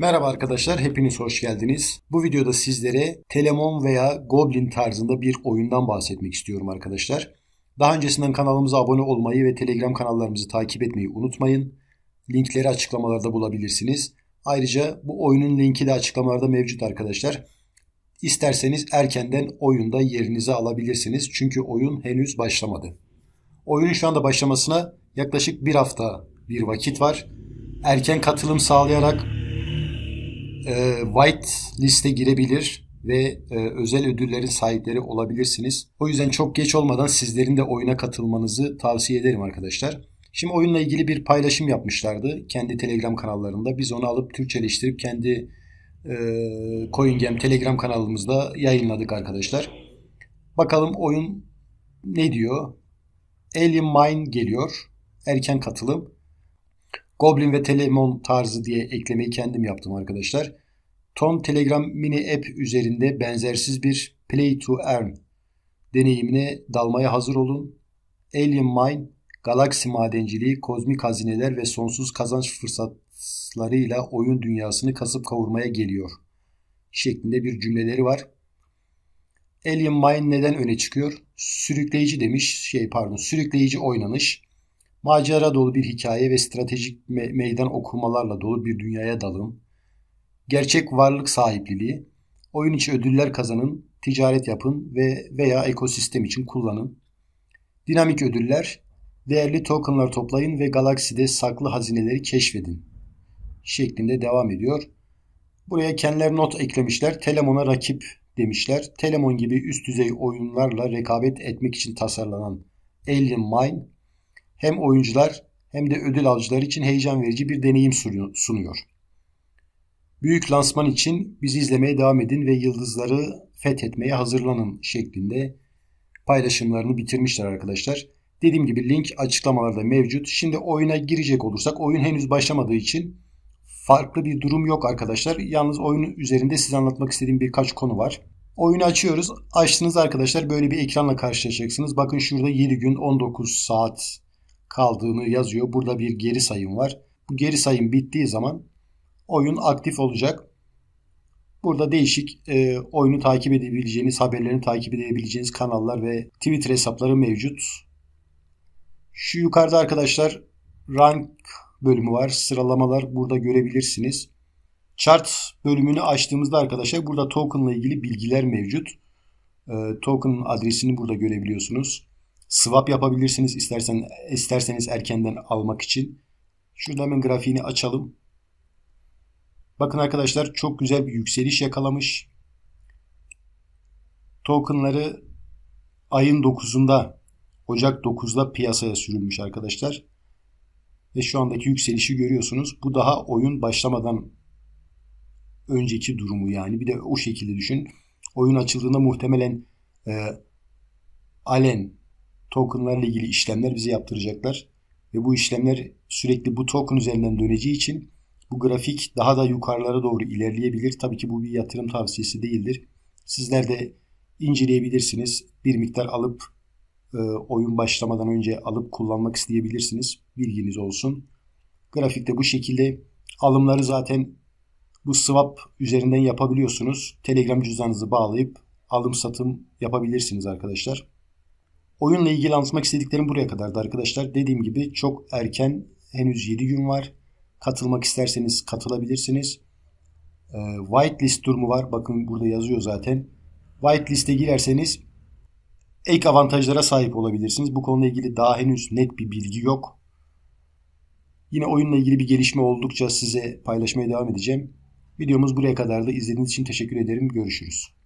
Merhaba arkadaşlar, hepiniz hoş geldiniz. Bu videoda sizlere Telemon veya Goblin tarzında bir oyundan bahsetmek istiyorum arkadaşlar. Daha öncesinden kanalımıza abone olmayı ve Telegram kanallarımızı takip etmeyi unutmayın. Linkleri açıklamalarda bulabilirsiniz. Ayrıca bu oyunun linki de açıklamalarda mevcut arkadaşlar. İsterseniz erkenden oyunda yerinizi alabilirsiniz. Çünkü oyun henüz başlamadı. Oyunun şu anda başlamasına yaklaşık bir hafta bir vakit var. Erken katılım sağlayarak e, white liste girebilir ve e, özel ödüllerin sahipleri olabilirsiniz. O yüzden çok geç olmadan sizlerin de oyuna katılmanızı tavsiye ederim arkadaşlar. Şimdi oyunla ilgili bir paylaşım yapmışlardı kendi Telegram kanallarında. Biz onu alıp Türkçeleştirip kendi e, CoinGame Telegram kanalımızda yayınladık arkadaşlar. Bakalım oyun ne diyor? Alien Mine geliyor. Erken katılım. Goblin ve Telemon tarzı diye eklemeyi kendim yaptım arkadaşlar. Ton Telegram mini app üzerinde benzersiz bir play to earn deneyimine dalmaya hazır olun. Alien Mine, galaksi madenciliği, kozmik hazineler ve sonsuz kazanç fırsatlarıyla oyun dünyasını kasıp kavurmaya geliyor. Şeklinde bir cümleleri var. Alien Mine neden öne çıkıyor? Sürükleyici demiş, şey pardon, sürükleyici oynanış Macera dolu bir hikaye ve stratejik me- meydan okumalarla dolu bir dünyaya dalın. Gerçek varlık sahipliliği, oyun içi ödüller kazanın, ticaret yapın ve veya ekosistem için kullanın. Dinamik ödüller, değerli tokenlar toplayın ve galakside saklı hazineleri keşfedin şeklinde devam ediyor. Buraya kendileri not eklemişler. Telemon'a rakip demişler. Telemon gibi üst düzey oyunlarla rekabet etmek için tasarlanan Alien Mine hem oyuncular hem de ödül alıcılar için heyecan verici bir deneyim sunuyor. Büyük lansman için bizi izlemeye devam edin ve yıldızları fethetmeye hazırlanın şeklinde paylaşımlarını bitirmişler arkadaşlar. Dediğim gibi link açıklamalarda mevcut. Şimdi oyuna girecek olursak oyun henüz başlamadığı için farklı bir durum yok arkadaşlar. Yalnız oyun üzerinde size anlatmak istediğim birkaç konu var. Oyunu açıyoruz. Açtığınız arkadaşlar böyle bir ekranla karşılaşacaksınız. Bakın şurada 7 gün 19 saat kaldığını yazıyor. Burada bir geri sayım var. Bu geri sayım bittiği zaman oyun aktif olacak. Burada değişik e, oyunu takip edebileceğiniz, haberlerini takip edebileceğiniz kanallar ve Twitter hesapları mevcut. Şu yukarıda arkadaşlar rank bölümü var. Sıralamalar burada görebilirsiniz. Chart bölümünü açtığımızda arkadaşlar burada token ile ilgili bilgiler mevcut. E, token adresini burada görebiliyorsunuz. Swap yapabilirsiniz istersen isterseniz erkenden almak için. Şurada hemen grafiğini açalım. Bakın arkadaşlar çok güzel bir yükseliş yakalamış. Tokenları ayın 9'unda Ocak 9'da piyasaya sürülmüş arkadaşlar. Ve şu andaki yükselişi görüyorsunuz. Bu daha oyun başlamadan önceki durumu yani. Bir de o şekilde düşün. Oyun açıldığında muhtemelen e, Allen tokenlarla ilgili işlemler bize yaptıracaklar. Ve bu işlemler sürekli bu token üzerinden döneceği için bu grafik daha da yukarılara doğru ilerleyebilir. Tabii ki bu bir yatırım tavsiyesi değildir. Sizler de inceleyebilirsiniz. Bir miktar alıp e, oyun başlamadan önce alıp kullanmak isteyebilirsiniz. Bilginiz olsun. Grafikte bu şekilde alımları zaten bu swap üzerinden yapabiliyorsunuz. Telegram cüzdanınızı bağlayıp alım satım yapabilirsiniz arkadaşlar. Oyunla ilgili anlatmak istediklerim buraya kadardı arkadaşlar. Dediğim gibi çok erken henüz 7 gün var. Katılmak isterseniz katılabilirsiniz. Ee, whitelist durumu var. Bakın burada yazıyor zaten. Whitelist'e girerseniz ek avantajlara sahip olabilirsiniz. Bu konuyla ilgili daha henüz net bir bilgi yok. Yine oyunla ilgili bir gelişme oldukça size paylaşmaya devam edeceğim. Videomuz buraya kadardı. İzlediğiniz için teşekkür ederim. Görüşürüz.